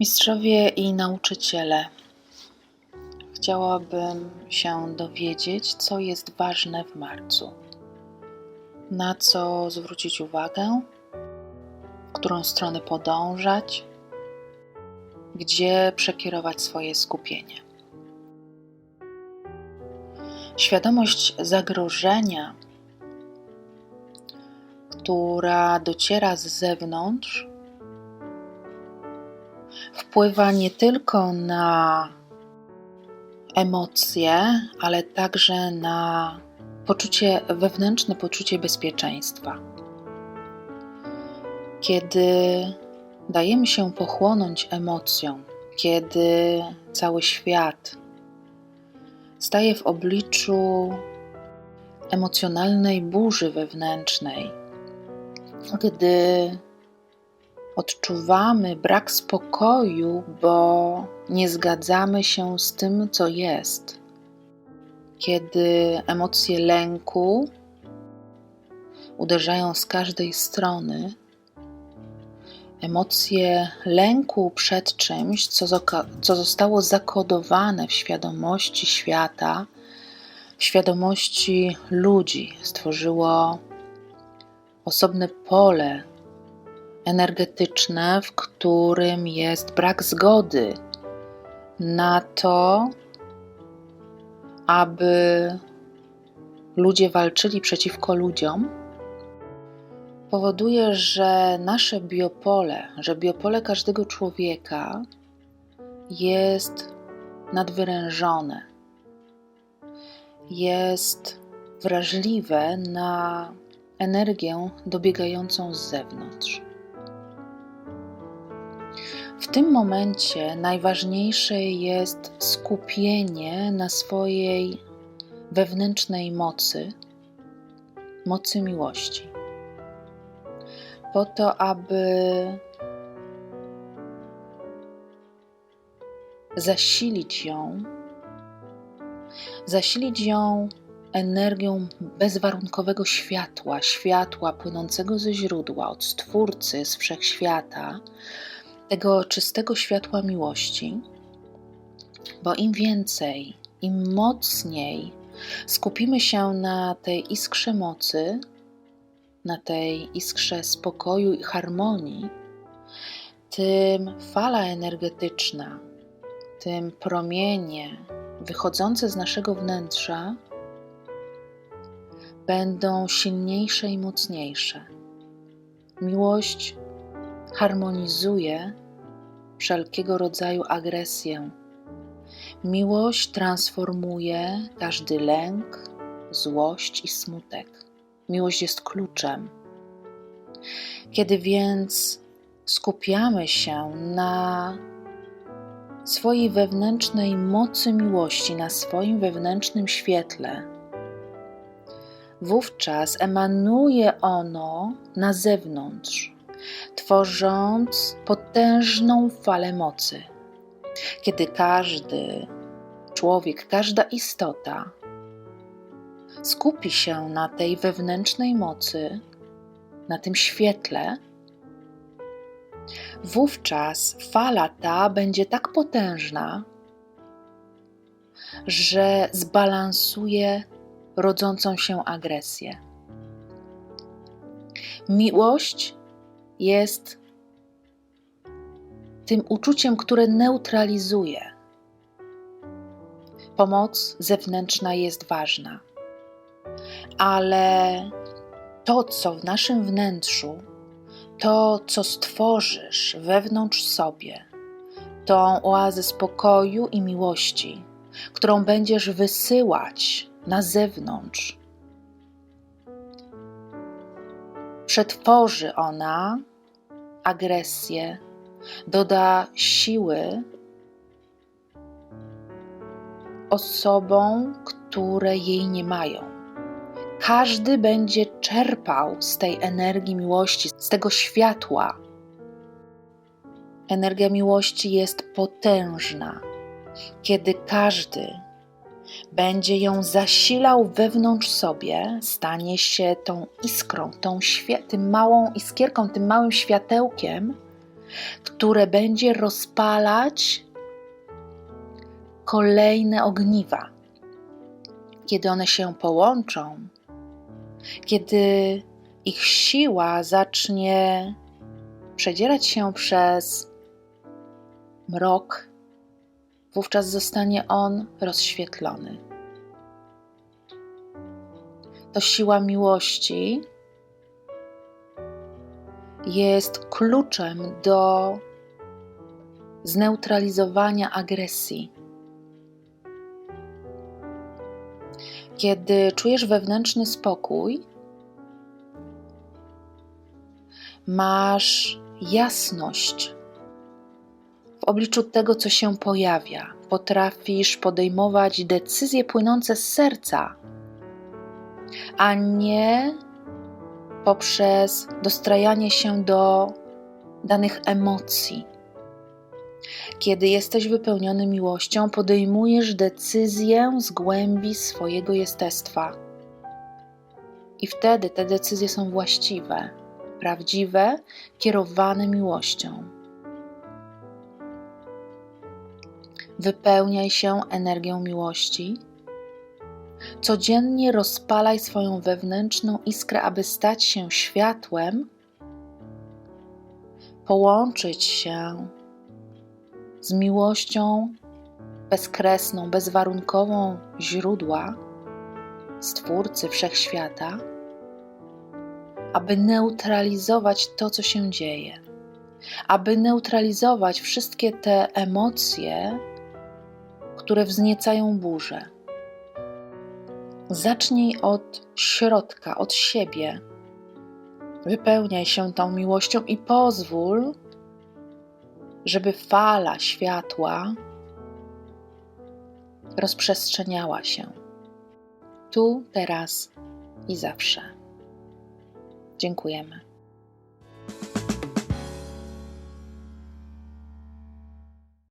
Mistrzowie i nauczyciele, chciałabym się dowiedzieć, co jest ważne w marcu. Na co zwrócić uwagę, w którą stronę podążać, gdzie przekierować swoje skupienie. Świadomość zagrożenia, która dociera z zewnątrz, wpływa nie tylko na emocje, ale także na poczucie, wewnętrzne poczucie bezpieczeństwa. Kiedy dajemy się pochłonąć emocjom, kiedy cały świat staje w obliczu emocjonalnej burzy wewnętrznej, gdy odczuwamy brak spokoju, bo nie zgadzamy się z tym, co jest. Kiedy emocje lęku uderzają z każdej strony, emocje lęku przed czymś, co, co zostało zakodowane w świadomości świata, w świadomości ludzi, stworzyło osobne pole energetyczne, w którym jest brak zgody na to, aby ludzie walczyli przeciwko ludziom, powoduje, że nasze biopole, że biopole każdego człowieka jest nadwyrężone, jest wrażliwe na energię dobiegającą z zewnątrz. W tym momencie najważniejsze jest skupienie na swojej wewnętrznej mocy, mocy miłości, po to, aby zasilić ją, zasilić ją energią bezwarunkowego światła, światła płynącego ze źródła, od Stwórcy, z wszechświata, tego czystego światła miłości, bo im więcej, im mocniej skupimy się na tej iskrze mocy, na tej iskrze spokoju i harmonii, tym fala energetyczna, tym promienie wychodzące z naszego wnętrza będą silniejsze i mocniejsze. Miłość harmonizuje wszelkiego rodzaju agresję. Miłość transformuje każdy lęk, złość i smutek. Miłość jest kluczem. Kiedy więc skupiamy się na swojej wewnętrznej mocy miłości, na swoim wewnętrznym świetle, wówczas emanuje ono na zewnątrz tworząc potężną falę mocy. Kiedy każdy człowiek, każda istota skupi się na tej wewnętrznej mocy, na tym świetle, wówczas fala ta będzie tak potężna, że zbalansuje rodzącą się agresję. Miłość jest tym uczuciem, które neutralizuje. Pomoc zewnętrzna jest ważna, ale to, co w naszym wnętrzu, to, co stworzysz wewnątrz sobie, tą oazę spokoju i miłości, którą będziesz wysyłać na zewnątrz, przetworzy ona agresję, doda siły osobom, które jej nie mają. Każdy będzie czerpał z tej energii miłości, z tego światła. Energia miłości jest potężna, kiedy każdy będzie ją zasilał wewnątrz sobie, stanie się tą iskrą, tą tym małą iskierką, tym małym światełkiem, które będzie rozpalać kolejne ogniwa. Kiedy one się połączą, kiedy ich siła zacznie przedzierać się przez mrok, wówczas zostanie on rozświetlony. To siła miłości jest kluczem do zneutralizowania agresji. Kiedy czujesz wewnętrzny spokój, masz jasność obliczu tego, co się pojawia. Potrafisz podejmować decyzje płynące z serca, a nie poprzez dostrajanie się do danych emocji. Kiedy jesteś wypełniony miłością, podejmujesz decyzję z głębi swojego jestestwa. I wtedy te decyzje są właściwe, prawdziwe, kierowane miłością. Wypełniaj się energią miłości. Codziennie rozpalaj swoją wewnętrzną iskrę, aby stać się światłem, połączyć się z miłością bezkresną, bezwarunkową źródła, Stwórcy Wszechświata, aby neutralizować to, co się dzieje, aby neutralizować wszystkie te emocje, które wzniecają burzę. Zacznij od środka, od siebie. Wypełniaj się tą miłością i pozwól, żeby fala światła rozprzestrzeniała się tu, teraz i zawsze. Dziękujemy.